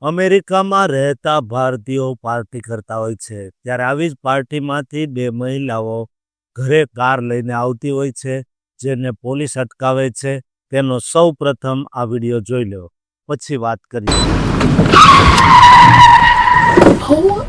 અમેરિકામાં રહેતા ભારતીયો પાર્ટી કરતા હોય છે. ત્યારે આવી જ પાર્ટીમાંથી બે મહિલાઓ ઘરે કાર લઈને આવતી હોય છે, જેને પોલીસ અટકાવે છે. તેનો સૌ પ્રથમ આ વીડિયો જોઈ લો. પછી વાત કરીએ. Oh.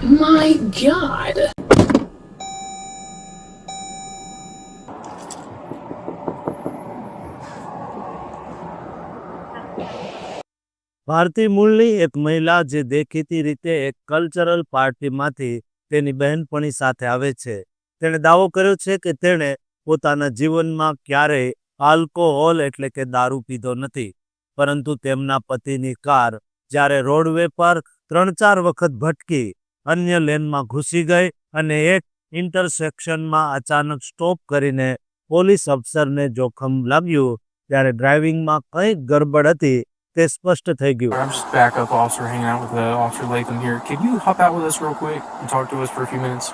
ભારતીય મૂળની એક મહિલા જે દેખીતી રીતે એક કલ્ચરલ પાર્ટીમાંથી તેની બહેનપણી સાથે આવે છે. તેણે દાવો કર્યો છે કે તેણે પોતાના જીવનમાં ક્યારેય આલ્કોહોલ એટલે કે દારૂ પીધો નથી. પરંતુ તેમના પતિની કાર જ્યારે રોડવે પર ત્રણ ચાર વખત ભટકી, અન્ય લેનમાં ઘૂસી ગઈ અને એક ઇન્ટરસેક્શનમાં અચાનક સ્ટોપ કરીને પોલીસ અફસરને જોખમ લાગ્યું, ત્યારે ડ્રાઇવિંગમાં કંઈક ગડબડ હતી તે સ્પષ્ટ થઈ ગયું I'm just backup officer hanging out with uh, Officer Latham here. Could you hop out with us real quick and talk to us for a few minutes?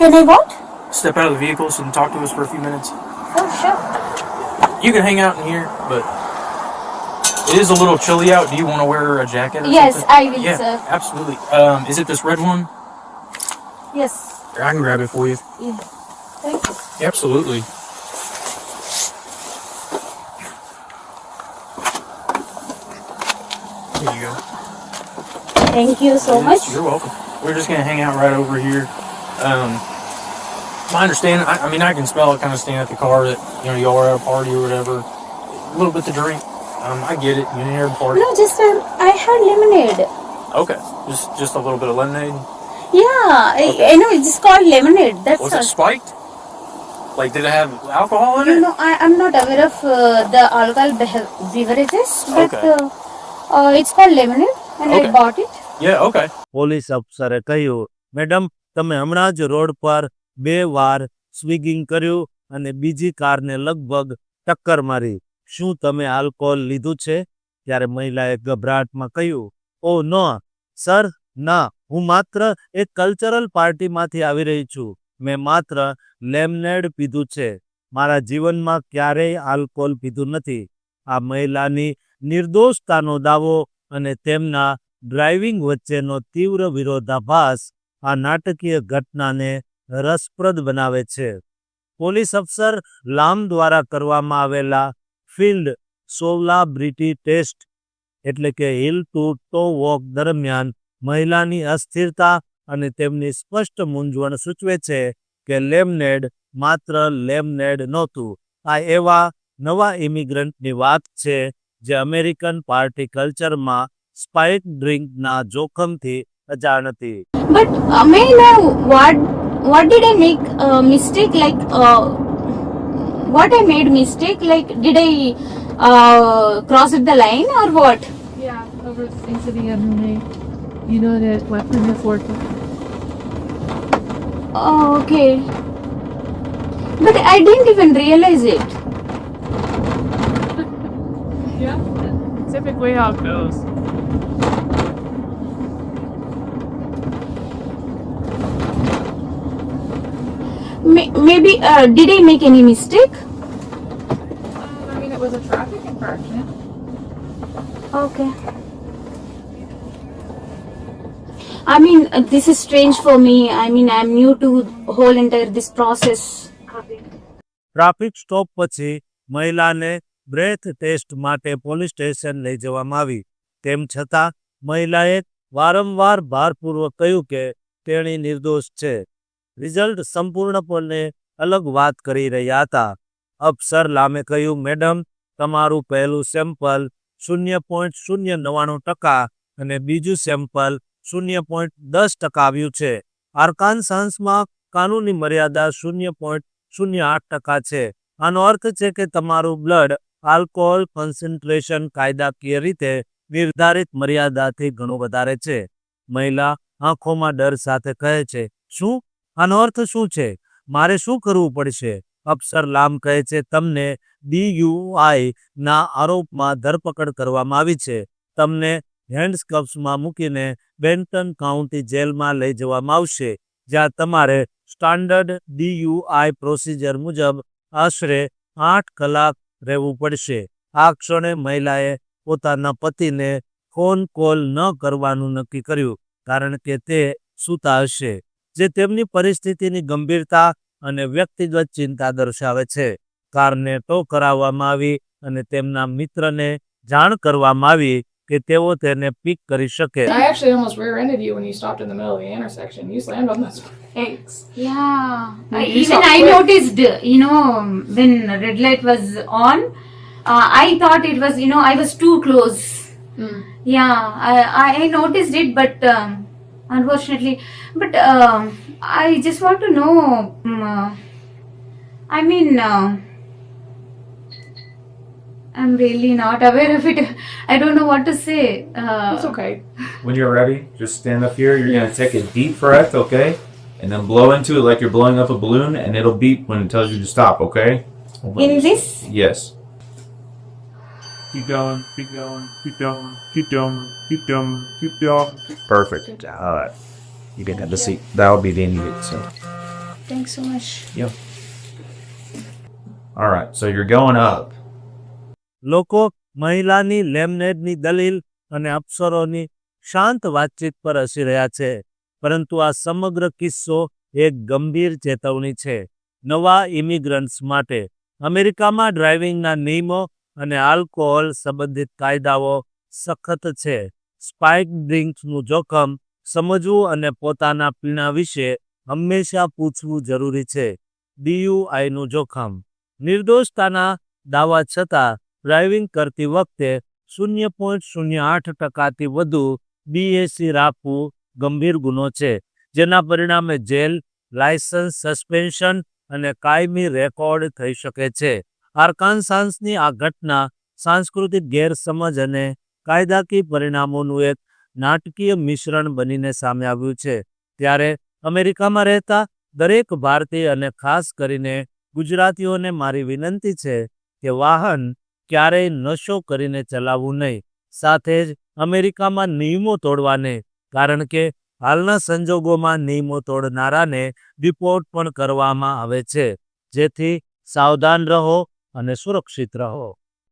Can I what? Step out of the vehicles and talk to us for a few minutes. Oh, sure. You can hang out in here, but it is a little chilly out. Do you want to wear a jacket? Or Yes, something? I will, yeah, sir. absolutely. Um, is it this red one? Yes. Here, I can grab it for you. Yeah. Thank you. Absolutely. Thank you so much. You're welcome. We're just gonna hang out right over here. Um, my understanding, I, I mean, I can smell it kind of standing at the car that you know y'all are at a party or whatever. A little bit to drink. Um, I get it. You're near the party. No, just um, I had lemonade. Okay, just just a little bit of lemonade. Yeah, I, I know it's called lemonade. That's Was all. it spiked? Like, did it have alcohol in You it? know, I, I'm not aware of uh, the alcohol beverages, but Okay. uh, uh, it's called lemonade, and Okay. I bought it. Police અફસરે કહ્યું, madam, તમે હમણાં જ road પર બે વાર સ્વિગિંગ કર્યું અને બીજી કારને લગભગ ટક્કર મારી. શું તમે આલ્કોહોલ લીધું છે? ત્યારે મહિલાએ ગભરાટમાં કહ્યું, ઓ, નો, સર, ના, હું માત્ર એક કલ્ચરલ પાર્ટીમાંથી આવી રહી છું. મેં માત્ર લેમનેડ પીધું છે. મારા જીવનમાં ક્યારેય આલ્કોહોલ પીધું નથી. આ મહિલાની નિર્દોષતાનો દાવો અને તેમના ડ્રાઇવિંગ વચ્ચેનો તીવ્ર વિરોધાભાસ આ નાટકીય ઘટનાને રસપ્રદ બનાવે છે. પોલીસ અફસર લામ દ્વારા કરવામાં આવેલા ફિલ્ડ સોલાબ્રિટી ટેસ્ટ, એટલે કે હિલ ટુ ટો વોક દરમિયાન મહિલાની અસ્થિરતા અને તેમની સ્પષ્ટ મૂંઝવણ સૂચવે છે કે લેમનેડ માત્ર લેમનેડ નહોતું. આ એવા નવા ઇમિગ્રન્ટની વાત છે જે અમેરિકન પાર્ટી કલ્ચરમાં સ્પાઇક ડ્રિંકના જોખમથી અજાણ હતી But uh, may I know what what did I make a mistake? Like uh, what I made mistake? Like did I uh, cross it the line or what? Yeah, over into the MMA. You know that weapon is working. Oh, okay. But I didn't even realize it. Yeah. Typically how it goes. May- maybe uh, did I make any mistake? Um, I mean, it was a traffic infraction. Okay. I mean, uh, this is strange for me. I mean, I'm new to whole entire this process. Traffic stop પછી મહિલાને breath test માટે police station લઈ જવામાં આવી તેમ છતાં મહિલાએ વારંવાર ભારપૂર્વક કહ્યું કે તેણી નિર્દોષ છે. રિઝલ્ટ સંપૂર્ણપણે અલગ વાત કરી રહ્યા હતા. અફસર લામે કહ્યું, મેડમ, તમારું પહેલું સેમ્પલ શૂન્ય પોઈન્ટ શૂન્ય નવ્વાણું ટકા અને બીજું સેમ્પલ શૂન્ય પોઈન્ટ દસ ટકા આવ્યું છે. આર્કાનસાન્સમાં કાનૂની મર્યાદા શૂન્ય પોઈન્ટ શૂન્ય આઠ ટકા છે. આનો અર્થ છે કે તમારું બ્લડ આલ્કોહોલ કોન્સન્ટ્રેશન કાયદાકીય રીતે નિર્ધારિત મર્યાદાથી ઘણું વધારે છે. મહિલા આંખોમાં ડર સાથે કહે છે, શું? આનો અર્થ શું છે? મારે શું કરવું પડશે? અફસર લામ કહે છે, તમને ડીયુઆઈ ના આરોપમાં ધરપકડ કરવામાં આવી છે. તમને હેન્ડસ્કપ્સમાં મૂકીને બેન્ટન કાઉન્ટી જેલમાં લઈ જવામાં આવશે, જ્યાં તમારે સ્ટાન્ડર્ડ ડીયુઆઈ પ્રોસિજર મુજબ આશરે આઠ કલાક રહેવું પડશે. આ ક્ષણે મહિલાએ પોતાના પતિને ફોન કોલ ન કરવાનું નક્કી કર્યું કારણ કે તે સૂતા હશે જે તેમની પરિસ્થિતિની ગંભીરતા અને વ્યક્તિગત ચિંતા દર્શાવે છે કારને ટો કરાવવામાં આવી અને તેમના મિત્રને જાણ કરવામાં આવી કે તેઓ તેને પિક કરી શકે I actually almost rear-ended you when you stopped in the middle of the intersection. You slammed on those brakes. Yeah, You- I, you even saw I quick. noticed, you know, when red light was on, uh, I thought it was, you know, I was too close. Yeah, I, I noticed it, but um, unfortunately, but um I just want to know. um, uh, I mean, uh, I'm really not aware of it. I don't know what to say. Uh, It's okay. When you're ready, just stand up here. You're going to take a deep breath, okay? And then blow into it like you're blowing up a balloon, and it'll beep when it tells you to stop, okay? In this, Yes. Keep going, keep going, keep going, keep going, keep going, keep going. Perfect. All right. You can have the seat. That'll be the end of it. So. Thanks so much. Yep. All right. So you're going up. લોકો મહિલાની લેમનેડની દલીલ અને અપ્સરોની શાંત વાતચીત પર હસી રહ્યા છે પરંતુ આ સમગ્ર કિસ્સો એક ગંભીર ચેતવણી છે નવા ઇમિગ્રન્ટ્સ માટે અમેરિકામાં ડ્રાઇવિંગના નિયમો અને આલ્કોહોલ સંબંધિત કાયદાઓ સખત છે. સ્પાઇક ડ્રિંક્સનું જોખમ સમજવું અને પોતાના પીણા વિશે હંમેશા પૂછવું જરૂરી છે. ડીયુઆઈનું જોખમ. નિર્દોષતાના દાવા છતાં ડ્રાઇવિંગ કરતી વખતે શૂન્ય પોઈન્ટ શૂન્ય આઠ ટકાથી વધુ બીએસી રાખવું ગંભીર ગુનો છે, જેના પરિણામે જેલ, લાયસન્સ, સસ્પેન્શન અને કાયમી રેકોર્ડ થઈ શકે છે. આર્કાન્સાન્સની આ ઘટના સાંસ્કૃતિક ગેરસમજ અને કાયદાકીય પરિણામોનું એક નાટકીય મિશ્રણ બનીને સામે આવ્યું છે. ત્યારે અમેરિકામાં રહેતા દરેક ભારતીય અને ખાસ કરીને ગુજરાતીઓને મારી વિનંતી છે કે વાહન ક્યારેય નશો કરીને ચલાવવું નહીં. સાથે જ અમેરિકામાં નિયમો તોડવાને, કારણ કે હાલના સંજોગોમાં નિયમો તોડનારાને ડિપોર્ટ પણ કરવામાં આવે છે. જેથી સાવધાન રહો અને સુરક્ષિત રહો.